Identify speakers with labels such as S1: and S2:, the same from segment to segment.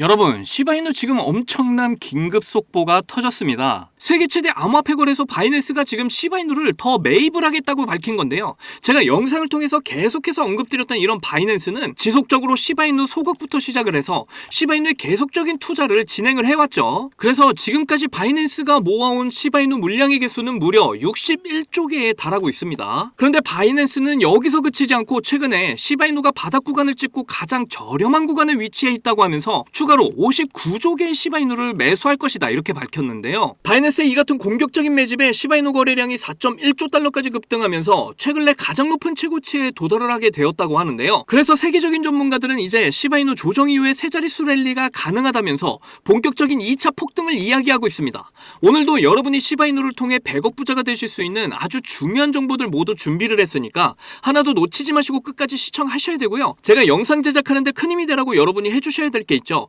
S1: 여러분, 시바이누 지금 엄청난 긴급 속보가 터졌습니다. 세계 최대 암호화폐 거래소 바이낸스가 지금 시바이누를 더 매입을 하겠다고 밝힌 건데요. 제가 영상을 통해서 계속해서 언급드렸던 이런 바이낸스는 지속적으로 시바이누 소각부터 시작을 해서 시바이누의 계속적인 투자를 진행을 해왔죠. 그래서 지금까지 바이낸스가 모아온 시바이누 물량의 개수는 무려 61조 개에 달하고 있습니다. 그런데 바이낸스는 여기서 그치지 않고 최근에 시바이누가 바닥 구간을 찍고 가장 저렴한 구간에 위치해 있다고 하면서 추가로 59조 개의 시바이누를 매수할 것이다 이렇게 밝혔는데요. 바이낸스의 이 같은 공격적인 매집에 시바이누 거래량이 4.1조 달러까지 급등하면서 최근 내 가장 높은 최고치에 도달을 하게 되었다고 하는데요. 그래서 세계적인 전문가들은 이제 시바이누 조정 이후에 세 자릿수 랠리가 가능하다면서 본격적인 2차 폭등을 이야기하고 있습니다. 오늘도 여러분이 시바이누를 통해 100억 부자가 되실 수 있는 아주 중요한 정보들 모두 준비를 했으니까 하나도 놓치지 마시고 끝까지 시청하셔야 되고요. 제가 영상 제작하는데 큰 힘이 되라고 여러분이 해주셔야 될 게 있죠.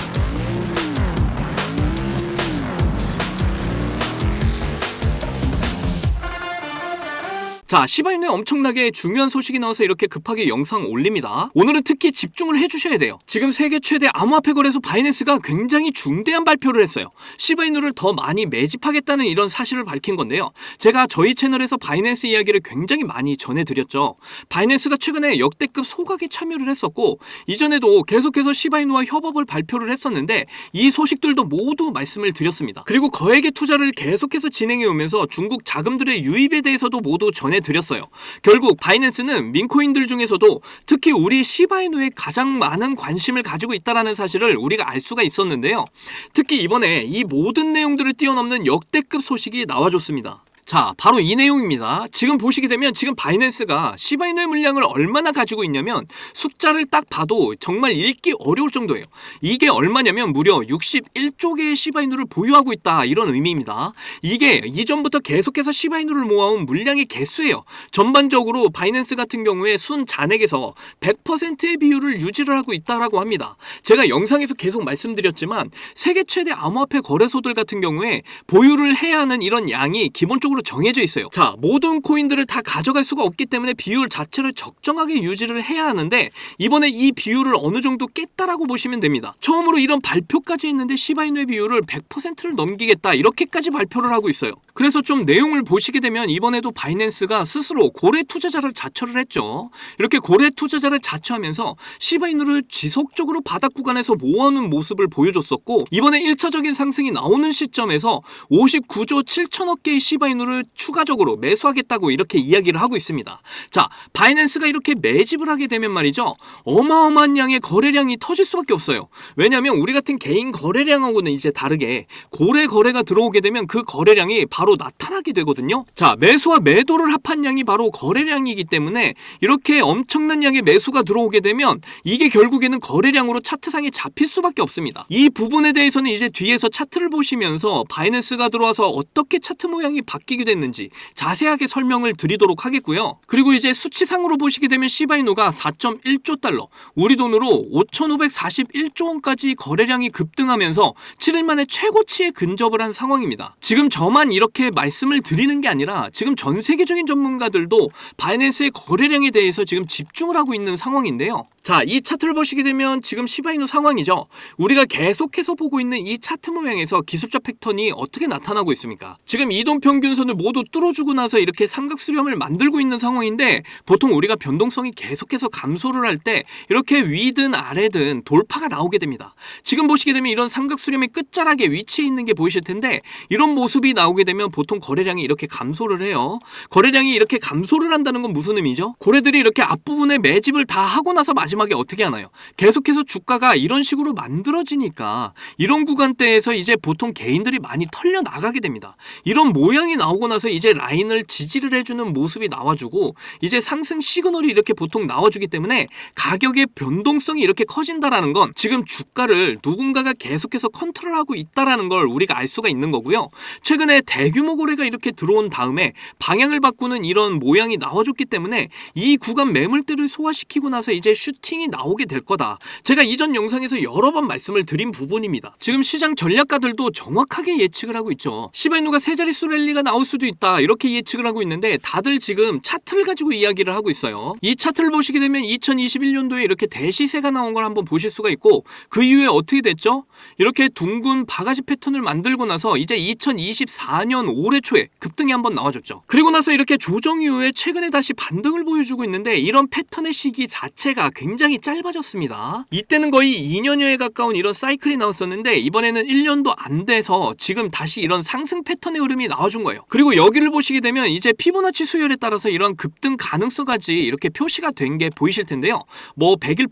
S1: 자, 시바이누에 엄청나게 중요한 소식이 나와서 이렇게 급하게 영상 올립니다. 오늘은 특히 집중을 해주셔야 돼요. 지금 세계 최대 암호화폐 거래소 바이낸스가 굉장히 중대한 발표를 했어요. 시바이누를 더 많이 매집하겠다는 이런 사실을 밝힌 건데요. 제가 저희 채널에서 바이낸스 이야기를 굉장히 많이 전해드렸죠. 바이낸스가 최근에 역대급 소각에 참여를 했었고 이전에도 계속해서 시바이누와 협업을 발표를 했었는데 이 소식들도 모두 말씀을 드렸습니다. 그리고 거액의 투자를 계속해서 진행해 오면서 중국 자금들의 유입에 대해서도 모두 전해 드렸어요. 결국 바이낸스는 민코인들 중에서도 특히 우리 시바이누에 가장 많은 관심을 가지고 있다라는 사실을 우리가 알 수가 있었는데요. 특히 이번에 이 모든 내용들을 뛰어넘는 역대급 소식이 나와줬습니다. 자, 바로 이 내용입니다. 지금 보시게 되면 지금 바이낸스가 시바이누의 물량을 얼마나 가지고 있냐면 숫자를 딱 봐도 정말 읽기 어려울 정도예요. 이게 얼마냐면 무려 61조 개의 시바이누를 보유하고 있다 이런 의미입니다. 이게 이전부터 계속해서 시바이누를 모아온 물량의 개수예요. 전반적으로 바이낸스 같은 경우에 순 잔액에서 100%의 비율을 유지를 하고 있다라고 합니다. 제가 영상에서 계속 말씀드렸지만 세계 최대 암호화폐 거래소들 같은 경우에 보유를 해야 하는 이런 양이 기본적으로 정해져 있어요. 자, 모든 코인들을 다 가져갈 수가 없기 때문에 비율 자체를 적정하게 유지를 해야 하는데 이번에 이 비율을 어느 정도 깼다라고 보시면 됩니다. 처음으로 이런 발표까지 했는데 시바이누의 비율을 100%를 넘기겠다 이렇게까지 발표를 하고 있어요. 그래서 좀 내용을 보시게 되면 이번에도 바이낸스가 스스로 고래 투자자를 자처를 했죠. 이렇게 고래 투자자를 자처하면서 시바이누를 지속적으로 바닥 구간에서 모아오는 모습을 보여줬었고 이번에 1차적인 상승이 나오는 시점에서 59조 7천억 개의 시바이누 를 추가적으로 매수하겠다고 이렇게 이야기를 하고 있습니다. 자, 바이낸스가 이렇게 매집을 하게 되면 말이죠. 어마어마한 양의 거래량이 터질 수밖에 없어요. 왜냐하면 우리 같은 개인 거래량하고는 이제 다르게 고래 거래가 들어오게 되면 그 거래량이 바로 나타나게 되거든요. 자, 매수와 매도를 합한 양이 바로 거래량이기 때문에 이렇게 엄청난 양의 매수가 들어오게 되면 이게 결국에는 거래량으로 차트상에 잡힐 수밖에 없습니다. 이 부분에 대해서는 이제 뒤에서 차트를 보시면서 바이낸스가 들어와서 어떻게 차트 모양이 바뀌 게 됐는지 자세하게 설명을 드리도록 하겠고요. 그리고 이제 수치상으로 보시게 되면 시바이누가 4.1조 달러, 우리 돈으로 5,541조 원까지 거래량이 급등하면서 7일 만에 최고치에 근접을 한 상황입니다. 지금 저만 이렇게 말씀을 드리는 게 아니라 지금 전 세계적인 전문가들도 바이낸스의 거래량에 대해서 지금 집중을 하고 있는 상황인데요. 자, 이 차트를 보시게 되면 지금 시바이누 상황이죠. 우리가 계속해서 보고 있는 이 차트 모양에서 기술적 패턴이 어떻게 나타나고 있습니까? 지금 이동 평균선을 모두 뚫어주고 나서 이렇게 삼각 수렴을 만들고 있는 상황인데 보통 우리가 변동성이 계속해서 감소를 할 때 이렇게 위든 아래든 돌파가 나오게 됩니다. 지금 보시게 되면 이런 삼각 수렴의 끝자락에 위치해 있는 게 보이실 텐데 이런 모습이 나오게 되면 보통 거래량이 이렇게 감소를 해요. 거래량이 이렇게 감소를 한다는 건 무슨 의미죠? 고래들이 이렇게 앞부분에 매집을 다 하고 나서 마 지막에 어떻게 하나요? 계속해서 주가가 이런 식으로 만들어지니까 이런 구간대에서 이제 보통 개인들이 많이 털려 나가게 됩니다. 이런 모양이 나오고 나서 이제 라인을 지지를 해주는 모습이 나와주고 이제 상승 시그널이 이렇게 보통 나와주기 때문에 가격의 변동성이 이렇게 커진다라는 건 지금 주가를 누군가가 계속해서 컨트롤하고 있다라는 걸 우리가 알 수가 있는 거고요. 최근에 대규모 거래가 이렇게 들어온 다음에 방향을 바꾸는 이런 모양이 나와줬기 때문에 이 구간 매물대를 소화시키고 나서 이제 슈 루팅이 나오게 될 거다. 제가 이전 영상에서 여러 번 말씀을 드린 부분입니다. 지금 시장 전략가들도 정확하게 예측을 하고 있죠. 시바이누가 세 자릿수 랠리가 나올 수도 있다. 이렇게 예측을 하고 있는데 다들 지금 차트를 가지고 이야기를 하고 있어요. 이 차트를 보시게 되면 2021년도에 이렇게 대시세가 나온 걸 한번 보실 수가 있고 그 이후에 어떻게 됐죠? 이렇게 둥근 바가지 패턴을 만들고 나서 이제 2024년 올해 초에 급등이 한번 나와줬죠. 그리고 나서 이렇게 조정 이후에 최근에 다시 반등을 보여주고 있는데 이런 패턴의 시기 자체가 굉장히 짧아졌습니다. 이때는 거의 2년여에 가까운 이런 사이클이 나왔었는데 이번에는 1년도 안 돼서 지금 다시 이런 상승 패턴의 흐름이 나와준 거예요. 그리고 여기를 보시게 되면 이제 피보나치 수열에 따라서 이런 급등 가능성까지 이렇게 표시가 된 게 보이실 텐데요. 뭐 101%,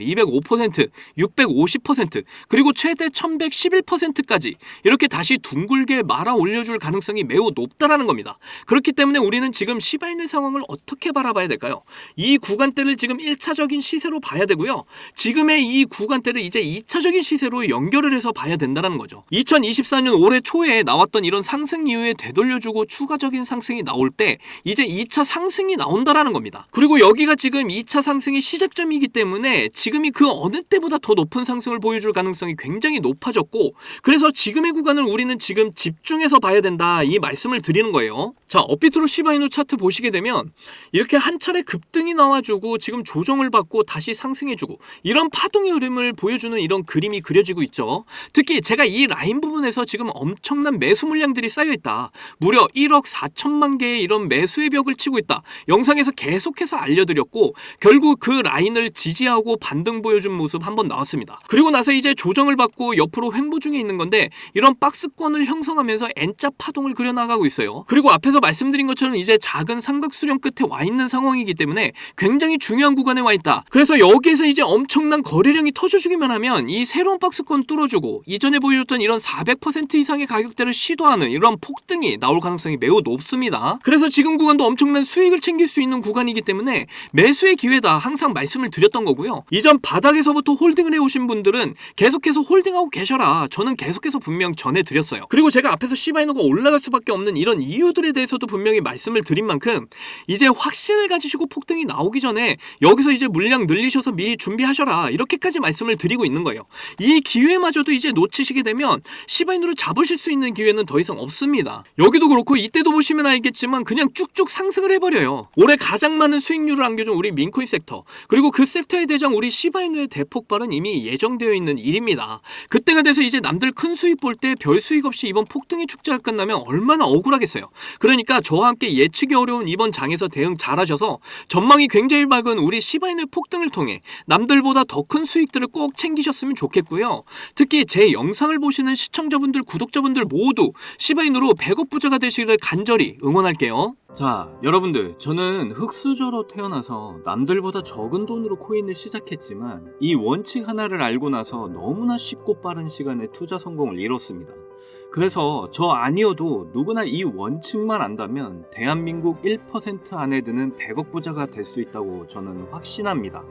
S1: 205%, 650% 그리고 최대 1111%까지 이렇게 다시 둥글게 말아 올려줄 가능성이 매우 높다라는 겁니다. 그렇기 때문에 우리는 지금 시바인의 상황을 어떻게 바라봐야 될까요? 이 구간대를 지금 1차적인 시 세로 봐야 되고요. 지금의 이 구간대를 이제 2차적인 시세로 연결을 해서 봐야 된다는 거죠. 2024년 올해 초에 나왔던 이런 상승 이후에 되돌려주고 추가적인 상승이 나올 때 이제 2차 상승이 나온다라는 겁니다. 그리고 여기가 지금 2차 상승의 시작점이기 때문에 지금이 그 어느 때보다 더 높은 상승을 보여줄 가능성이 굉장히 높아졌고 그래서 지금의 구간을 우리는 지금 집중해서 봐야 된다 이 말씀을 드리는 거예요. 자 업비트로 시바이누 차트 보시게 되면 이렇게 한 차례 급등이 나와주고 지금 조정을 받고 다시 상승해주고 이런 파동의 흐름을 보여주는 이런 그림이 그려지고 있죠. 특히 제가 이 라인 부분에서 지금 엄청난 매수 물량들이 쌓여 있다. 무려 1억 4천만 개의 이런 매수의 벽을 치고 있다. 영상에서 계속해서 알려드렸고 결국 그 라인을 지지하고 반등 보여준 모습 한번 나왔습니다. 그리고 나서 이제 조정을 받고 옆으로 횡보 중에 있는 건데 이런 박스권을 형성하면서 N자 파동을 그려나가고 있어요. 그리고 앞에서 말씀드린 것처럼 이제 작은 삼각 수렴 끝에 와 있는 상황이기 때문에 굉장히 중요한 구간에 와 있다. 그래서 여기에서 이제 엄청난 거래량이 터져주기만 하면 이 새로운 박스권 뚫어주고 이전에 보여줬던 이런 400% 이상의 가격대를 시도하는 이런 폭등이 나올 가능성이 매우 높습니다. 그래서 지금 구간도 엄청난 수익을 챙길 수 있는 구간이기 때문에 매수의 기회다 항상 말씀을 드렸던 거고요. 이전 바닥에서부터 홀딩을 해오신 분들은 계속해서 홀딩하고 계셔라. 저는 계속해서 분명 전해드렸어요. 그리고 제가 앞에서 시바이노가 올라갈 수밖에 없는 이런 이유들에 대해서도 분명히 말씀을 드린 만큼 이제 확신을 가지시고 폭등이 나오기 전에 여기서 이제 물량 늘리셔서 미리 준비하셔라. 이렇게까지 말씀을 드리고 있는 거예요. 이 기회마저도 이제 놓치시게 되면 시바이노를 잡으실 수 있는 기회는 더 이상 없습니다. 여기도 그렇고 이때도 보시면 알겠지만 그냥 쭉쭉 상승을 해버려요. 올해 가장 많은 수익률을 안겨준 우리 민코인 섹터 그리고 그 섹터의 대장 우리 시바이노의 대폭발은 이미 예정되어 있는 일입니다. 그때가 돼서 이제 남들 큰 수익 볼 때 별 수익 없이 이번 폭등의 축제가 끝나면 얼마나 억울하겠어요. 그러니까 저와 함께 예측이 어려운 이번 장에서 대응 잘하셔서 전망이 굉장히 밝은 우리 시바이노의 폭등 을 통해 남들보다 더 큰 수익들을 꼭 챙기셨으면 좋겠고요. 특히 제 영상을 보시는 시청자분들, 구독자분들 모두 시바이노로 100억 부자가 되시기를 간절히 응원할게요. 자, 여러분들, 저는 흑수저로 태어나서 남들보다 적은 돈으로 코인을 시작했지만 이 원칙 하나를 알고 나서 너무나 쉽고 빠른 시간에 투자 성공을 이뤘습니다. 그래서 저 아니어도 누구나 이 원칙만 안다면 대한민국 1% 안에 드는 100억 부자가 될 수 있다고 저는 확신합니다.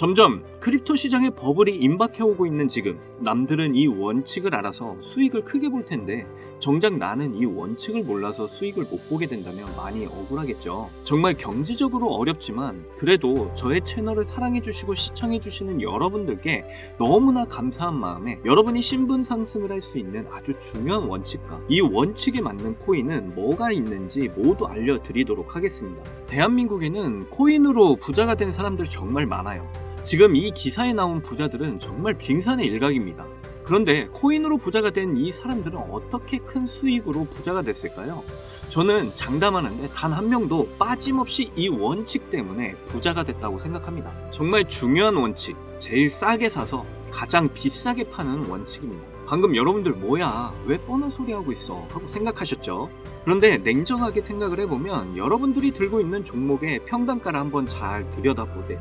S1: 점점 크립토 시장의 버블이 임박해오고 있는 지금 남들은 이 원칙을 알아서 수익을 크게 볼 텐데 정작 나는 이 원칙을 몰라서 수익을 못 보게 된다면 많이 억울하겠죠. 정말 경제적으로 어렵지만 그래도 저의 채널을 사랑해주시고 시청해주시는 여러분들께 너무나 감사한 마음에 여러분이 신분 상승을 할 수 있는 아주 중요한 원칙과 이 원칙에 맞는 코인은 뭐가 있는지 모두 알려드리도록 하겠습니다. 대한민국에는 코인으로 부자가 된 사람들 정말 많아요. 지금 이 기사에 나온 부자들은 정말 빙산의 일각입니다. 그런데 코인으로 부자가 된 이 사람들은 어떻게 큰 수익으로 부자가 됐을까요? 저는 장담하는데 단 한 명도 빠짐없이 이 원칙 때문에 부자가 됐다고 생각합니다. 정말 중요한 원칙, 제일 싸게 사서 가장 비싸게 파는 원칙입니다. 방금 여러분들 뭐야 왜 뻔한 소리 하고 있어 하고 생각하셨죠? 그런데 냉정하게 생각을 해보면 여러분들이 들고 있는 종목의 평단가를 한번 잘 들여다보세요.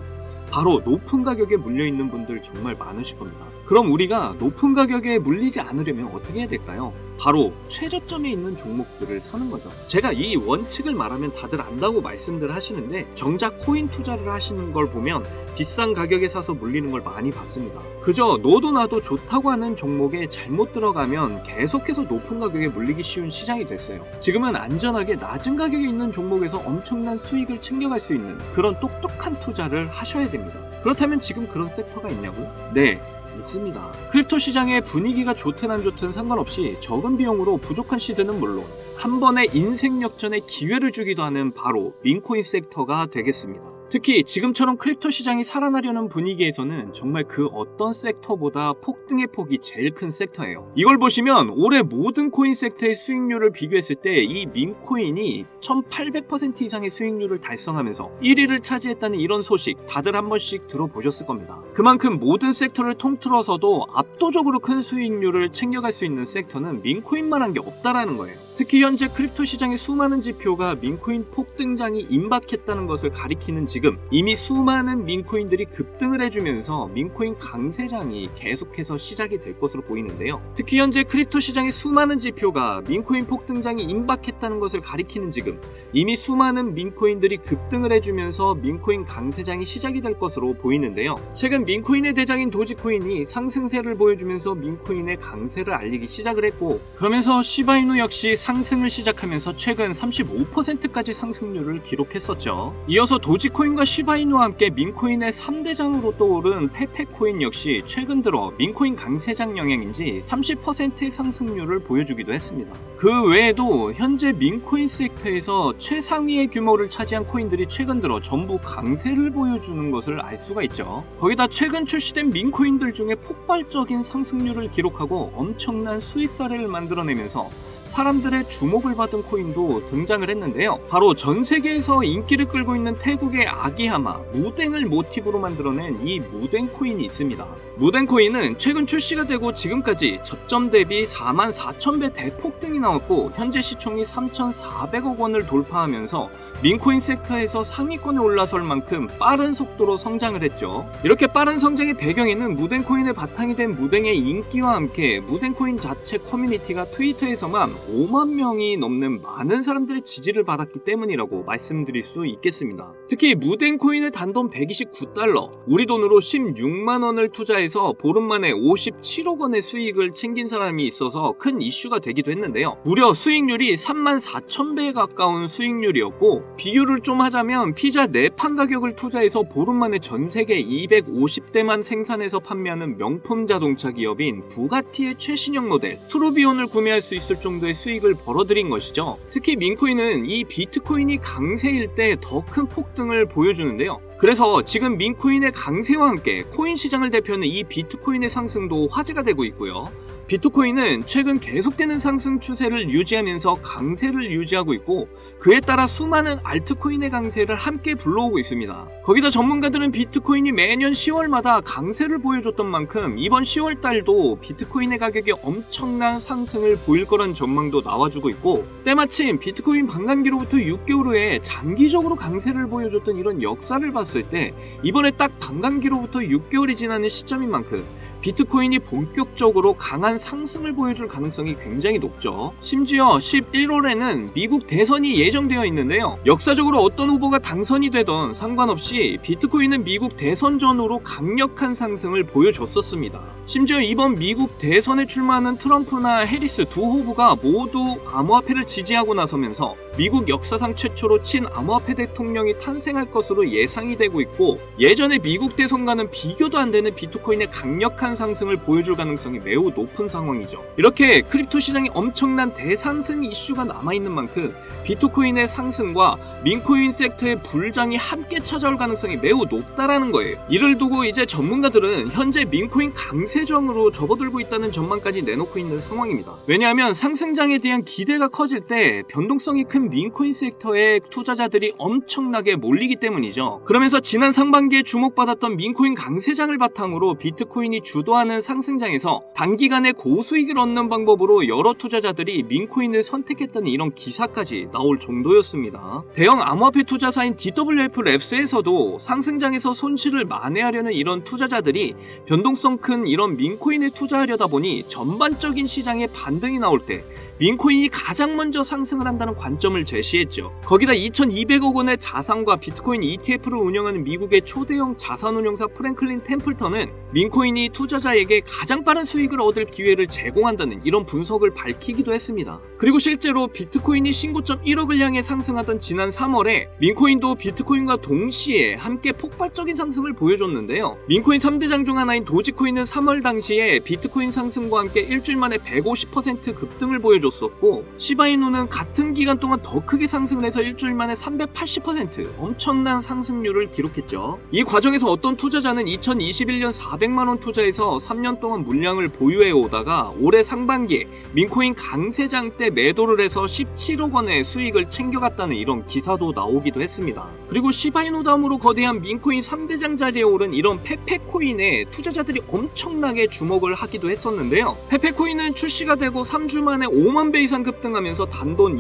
S1: 바로 높은 가격에 물려 있는 분들 정말 많으실 겁니다. 그럼 우리가 높은 가격에 물리지 않으려면 어떻게 해야 될까요? 바로 최저점에 있는 종목들을 사는 거죠. 제가 이 원칙을 말하면 다들 안다고 말씀들 하시는데 정작 코인 투자를 하시는 걸 보면 비싼 가격에 사서 물리는 걸 많이 봤습니다. 그저 너도 나도 좋다고 하는 종목에 잘못 들어가면 계속해서 높은 가격에 물리기 쉬운 시장이 됐어요. 지금은 안전하게 낮은 가격에 있는 종목에서 엄청난 수익을 챙겨갈 수 있는 그런 똑똑한 투자를 하셔야 됩니다. 그렇다면 지금 그런 섹터가 있냐고? 네, 있습니다. 크립토 시장의 분위기가 좋든 안 좋든 상관없이 적은 비용으로 부족한 시드는 물론 한 번의 인생 역전의 기회를 주기도 하는 바로 민코인 섹터가 되겠습니다. 특히 지금처럼 크립토 시장이 살아나려는 분위기에서는 정말 그 어떤 섹터보다 폭등의 폭이 제일 큰 섹터예요. 이걸 보시면 올해 모든 코인 섹터의 수익률을 비교했을 때 이 민코인이 1800% 이상의 수익률을 달성하면서 1위를 차지했다는 이런 소식 다들 한 번씩 들어보셨을 겁니다. 그만큼 모든 섹터를 통틀어서도 압도적으로 큰 수익률을 챙겨갈 수 있는 섹터는 민코인만 한 게 없다라는 거예요. 특히 현재 크립토 시장의 수많은 지표가 민코인 폭등장이 임박했다는 것을 가리키는 지금 이미 수많은 민코인들이 급등을 해주면서 민코인 강세장이 계속해서 시작이 될 것으로 보이는데요. 특히 현재 크립토 시장의 수많은 지표가 민코인 폭등장이 임박했다는 것을 가리키는 지금 이미 수많은 민코인들이 급등을 해주면서 민코인 강세장이 시작이 될 것으로 보이는데요. 최근 민코인의 대장인 도지코인이 상승세를 보여주면서 민코인의 강세를 알리기 시작을 했고 그러면서 시바이누 역시 상승을 시작하면서 최근 35%까지 상승률을 기록했었죠. 이어서 도지코인과 시바이누와 함께 민코인의 3대장으로 떠오른 페페코인 역시 최근 들어 민코인 강세장 영향인지 30%의 상승률을 보여주기도 했습니다. 그 외에도 현재 민코인 섹터에서 최상위의 규모를 차지한 코인들이 최근 들어 전부 강세를 보여주는 것을 알 수가 있죠. 거기다 최근 출시된 민코인들 중에 폭발적인 상승률을 기록하고 엄청난 수익 사례를 만들어내면서 사람들의 주목을 받은 코인도 등장을 했는데요. 바로 전 세계에서 인기를 끌고 있는 태국의 아기하마, 무댕을 모티브로 만들어낸 이 무댕 코인이 있습니다. 무댕 코인은 최근 출시가 되고 지금까지 접점 대비 4만 4천 배 대폭등이 나왔고 현재 시총이 3,400억 원을 돌파하면서 민코인 섹터에서 상위권에 올라설 만큼 빠른 속도로 성장을 했죠. 이렇게 빠른 성장의 배경에는 무댕코인의 바탕이 된 무댕의 인기와 함께 무댕코인 자체 커뮤니티가 트위터에서만 5만 명이 넘는 많은 사람들의 지지를 받았기 때문이라고 말씀드릴 수 있겠습니다. 특히 무댕코인의 단돈 129달러, 우리 돈으로 16만 원을 투자해 서 보름 만에 57억 원의 수익을 챙긴 사람이 있어서 큰 이슈가 되기도 했는데요. 무려 수익률이 3만 4천 배에 가까운 수익률이었고 비교를 좀 하자면 피자 4판 가격을 투자해서 보름 만에 전 세계 250대만 생산해서 판매하는 명품 자동차 기업인 부가티의 최신형 모델 트루비온을 구매할 수 있을 정도의 수익을 벌어들인 것이죠. 특히 민코인은 이 비트코인이 강세일 때 더 큰 폭등을 보여주는데요. 그래서 지금 민코인의 강세와 함께 코인 시장을 대표하는 이 비트코인의 상승도 화제가 되고 있고요. 비트코인은 최근 계속되는 상승 추세를 유지하면서 강세를 유지하고 있고 그에 따라 수많은 알트코인의 강세를 함께 불러오고 있습니다. 거기다 전문가들은 비트코인이 매년 10월마다 강세를 보여줬던 만큼 이번 10월 달도 비트코인의 가격이 엄청난 상승을 보일 거란 전망도 나와주고 있고 때마침 비트코인 반감기로부터 6개월 후에 장기적으로 강세를 보여줬던 이런 역사를 봤을 때 이번에 딱 반감기로부터 6개월이 지나는 시점인 만큼 비트코인이 본격적으로 강한 상승을 보여줄 가능성이 굉장히 높죠. 심지어 11월에는 미국 대선이 예정되어 있는데요. 역사적으로 어떤 후보가 당선이 되던 상관없이 비트코인은 미국 대선 전후로 강력한 상승을 보여줬었습니다. 심지어 이번 미국 대선에 출마하는 트럼프나 해리스 두 후보가 모두 암호화폐를 지지하고 나서면서 미국 역사상 최초로 친암호화폐 대통령이 탄생할 것으로 예상이 되고 있고 예전에 미국 대선과는 비교도 안 되는 비트코인의 강력한 상승을 보여줄 가능성이 매우 높은 상황이죠. 이렇게 크립토 시장에 엄청난 대상승 이슈가 남아있는 만큼 비트코인의 상승과 민코인 섹터의 불장이 함께 찾아올 가능성이 매우 높다라는 거예요. 이를 두고 이제 전문가들은 현재 민코인 강세정으로 접어들고 있다는 전망까지 내놓고 있는 상황입니다. 왜냐하면 상승장에 대한 기대가 커질 때 변동성이 큰 민코인 섹터에 투자자들이 엄청나게 몰리기 때문이죠. 그러면서 지난 상반기에 주목받았던 민코인 강세장을 바탕으로 비트코인이 주도하는 상승장에서 단기간에 고수익을 얻는 방법으로 여러 투자자들이 민코인을 선택했다는 이런 기사까지 나올 정도였습니다. 대형 암호화폐 투자사인 DWF 랩스에서도 상승장에서 손실을 만회하려는 이런 투자자들이 변동성 큰 이런 민코인에 투자하려다 보니 전반적인 시장에 반등이 나올 때 민코인이 가장 먼저 상승을 한다는 관점 을 제시했죠. 거기다 2,200억 원의 자산과 비트코인 ETF를 운영하는 미국의 초대형 자산운용사 프랭클린 템플턴은 민코인이 투자 투자자에게 가장 빠른 수익을 얻을 기회를 제공한다는 이런 분석을 밝히기도 했습니다. 그리고 실제로 비트코인이 신고점 1억을 향해 상승하던 지난 3월에 민코인도 비트코인과 동시에 함께 폭발적인 상승을 보여줬는데요. 민코인 3대장 중 하나인 도지코인은 3월 당시에 비트코인 상승과 함께 일주일 만에 150% 급등을 보여줬었고 시바이누는 같은 기간 동안 더 크게 상승을 해서 일주일 만에 380% 엄청난 상승률을 기록했죠. 이 과정에서 어떤 투자자는 2021년 400만 원 투자해서 3년 동안 물량을 보유해 오다가 올해 상반기에 민코인 강세장 때 매도를 해서 17억 원의 수익을 챙겨갔다는 이런 기사도 나오기도 했습니다. 그리고 시바이누 다음으로 거대한 민코인 3대장 자리에 오른 이런 페페코인에 투자자들이 엄청나게 주목을 하기도 했었는데요. 페페코인은 출시가 되고 3주 만에 5만 배 이상 급등하면서 단돈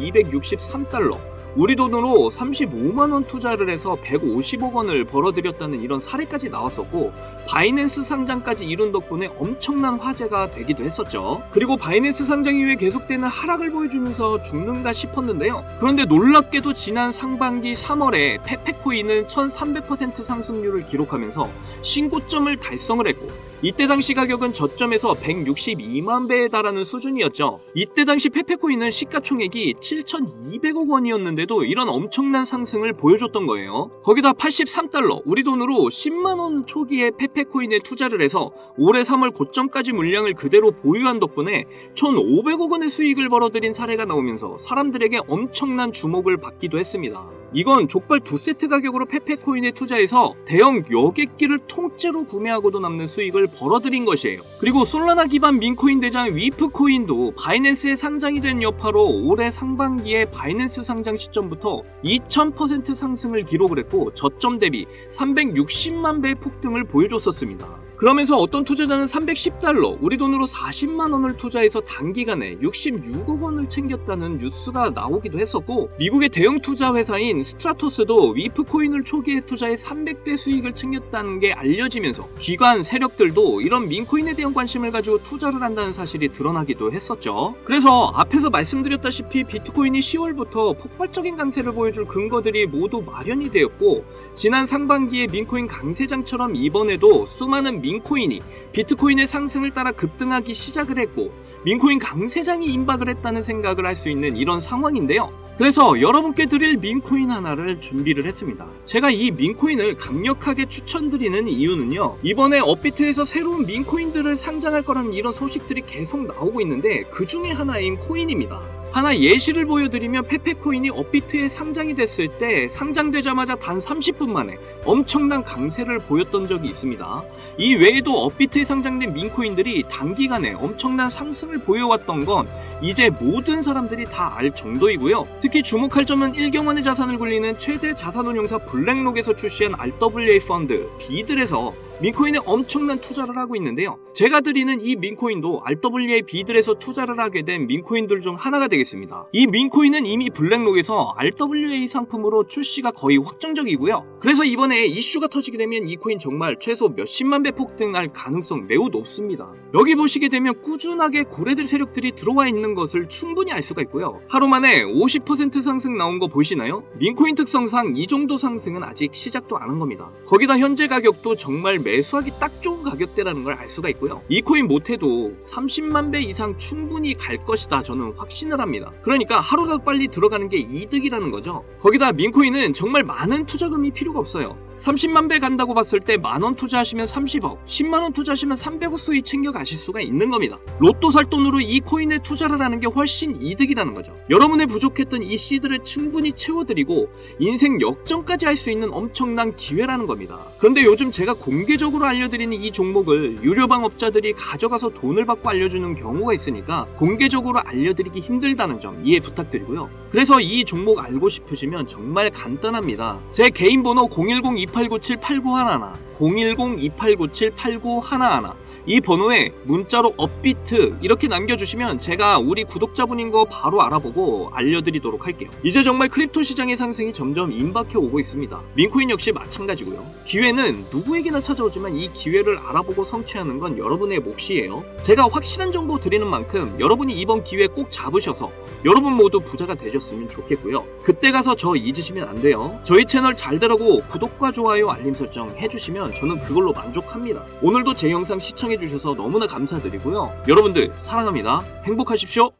S1: 263달러 우리 돈으로 35만 원 투자를 해서 150억 원을 벌어들였다는 이런 사례까지 나왔었고 바이낸스 상장까지 이룬 덕분에 엄청난 화제가 되기도 했었죠. 그리고 바이낸스 상장 이후에 계속되는 하락을 보여주면서 죽는가 싶었는데요. 그런데 놀랍게도 지난 상반기 3월에 페페코인은 1300% 상승률을 기록하면서 신고점을 달성을 했고 이때 당시 가격은 저점에서 162만 배에 달하는 수준이었죠. 이때 당시 페페코인은 시가총액이 7,200억 원이었는데도 이런 엄청난 상승을 보여줬던 거예요. 거기다 83달러, 우리 돈으로 10만 원 초기에 페페코인에 투자를 해서 올해 3월 고점까지 물량을 그대로 보유한 덕분에 1,500억 원의 수익을 벌어들인 사례가 나오면서 사람들에게 엄청난 주목을 받기도 했습니다. 이건 족발 두 세트 가격으로 페페코인에 투자해서 대형 여객기를 통째로 구매하고도 남는 수익을 벌어들인 것이에요. 그리고 솔라나 기반 민코인 대장 위프코인도 바이낸스에 상장이 된 여파로 올해 상반기에 바이낸스 상장 시점부터 2000% 상승을 기록을 했고 저점 대비 360만 배의 폭등을 보여줬었습니다. 그러면서 어떤 투자자는 310달러, 우리 돈으로 40만 원을 투자해서 단기간에 66억 원을 챙겼다는 뉴스가 나오기도 했었고, 미국의 대형 투자 회사인 스트라토스도 위프 코인을 초기에 투자해 300배 수익을 챙겼다는 게 알려지면서 기관 세력들도 이런 민코인에 대한 관심을 가지고 투자를 한다는 사실이 드러나기도 했었죠. 그래서 앞에서 말씀드렸다시피 비트코인이 10월부터 폭발적인 강세를 보여줄 근거들이 모두 마련이 되었고, 지난 상반기에 민코인 강세장처럼 이번에도 수많은 민 코인이 비트코인의 상승을 따라 급등하기 시작을 했고 민코인 강세장이 임박을 했다는 생각을 할 수 있는 이런 상황인데요. 그래서 여러분께 드릴 민코인 하나를 준비를 했습니다. 제가 이 민코인을 강력하게 추천드리는 이유는요. 이번에 업비트에서 새로운 민코인들을 상장할 거라는 이런 소식들이 계속 나오고 있는데 그 중에 하나인 코인입니다. 하나 예시를 보여드리면 페페코인이 업비트에 상장이 됐을 때 상장되자마자 단 30분 만에 엄청난 강세를 보였던 적이 있습니다. 이 외에도 업비트에 상장된 민코인들이 단기간에 엄청난 상승을 보여왔던 건 이제 모든 사람들이 다 알 정도이고요. 특히 주목할 점은 1경원의 자산을 굴리는 최대 자산운용사 블랙록에서 출시한 RWA 펀드 비들에서 민코인에 엄청난 투자를 하고 있는데요. 제가 드리는 이 민코인도 RWA 비들에서 투자를 하게 된 민코인들 중 하나가 되겠습니다. 이 민코인은 이미 블랙록에서 RWA 상품으로 출시가 거의 확정적이고요. 그래서 이번에 이슈가 터지게 되면 이 코인 정말 최소 몇십만 배 폭등할 가능성 매우 높습니다. 여기 보시게 되면 꾸준하게 고래들 세력들이 들어와 있는 것을 충분히 알 수가 있고요. 하루 만에 50% 상승 나온 거 보이시나요? 민코인 특성상 이 정도 상승은 아직 시작도 안 한 겁니다. 거기다 현재 가격도 정말 매수하기 딱 좋은 가격대라는 걸 알 수가 있고요. 이 코인 못해도 30만 배 이상 충분히 갈 것이다 저는 확신을 합니다. 그러니까 하루라도 빨리 들어가는 게 이득이라는 거죠. 거기다 민코인은 정말 많은 투자금이 필요 가 없어요. 30만 배 간다고 봤을 때 만 원 투자하시면 30억, 10만 원 투자하시면 300억 수익 챙겨 가실 수가 있는 겁니다. 로또 살 돈으로 이 코인에 투자를 하는 게 훨씬 이득이라는 거죠. 여러분의 부족했던 이 씨드를 충분히 채워드리고 인생 역전까지 할 수 있는 엄청난 기회라는 겁니다. 그런데 요즘 제가 공개적으로 알려드리는 이 종목을 유료 방 업자들이 가져가서 돈을 받고 알려주는 경우가 있으니까 공개적으로 알려드리기 힘들다는 점 이해 부탁드리고요. 그래서 이 종목 알고 싶으시면 정말 간단합니다. 제 개인 번호 010-2897-8911 010-2897-8911 이 번호에 문자로 업비트 이렇게 남겨주시면 제가 우리 구독자분인 거 바로 알아보고 알려드리도록 할게요. 이제 정말 크립토 시장의 상승이 점점 임박해 오고 있습니다. 민코인 역시 마찬가지고요. 기회는 누구에게나 찾아오지만 이 기회를 알아보고 성취하는 건 여러분의 몫이에요. 제가 확실한 정보 드리는 만큼 여러분이 이번 기회 꼭 잡으셔서 여러분 모두 부자가 되셨으면 좋겠고요. 그때 가서 저 잊으시면 안 돼요. 저희 채널 잘 되라고 구독과 좋아요 알림 설정 해주시면 저는 그걸로 만족합니다. 오늘도 제 영상 시청해 시청해주셔서 너무나 감사드리고요. 여러분들 사랑합니다. 행복하십시오.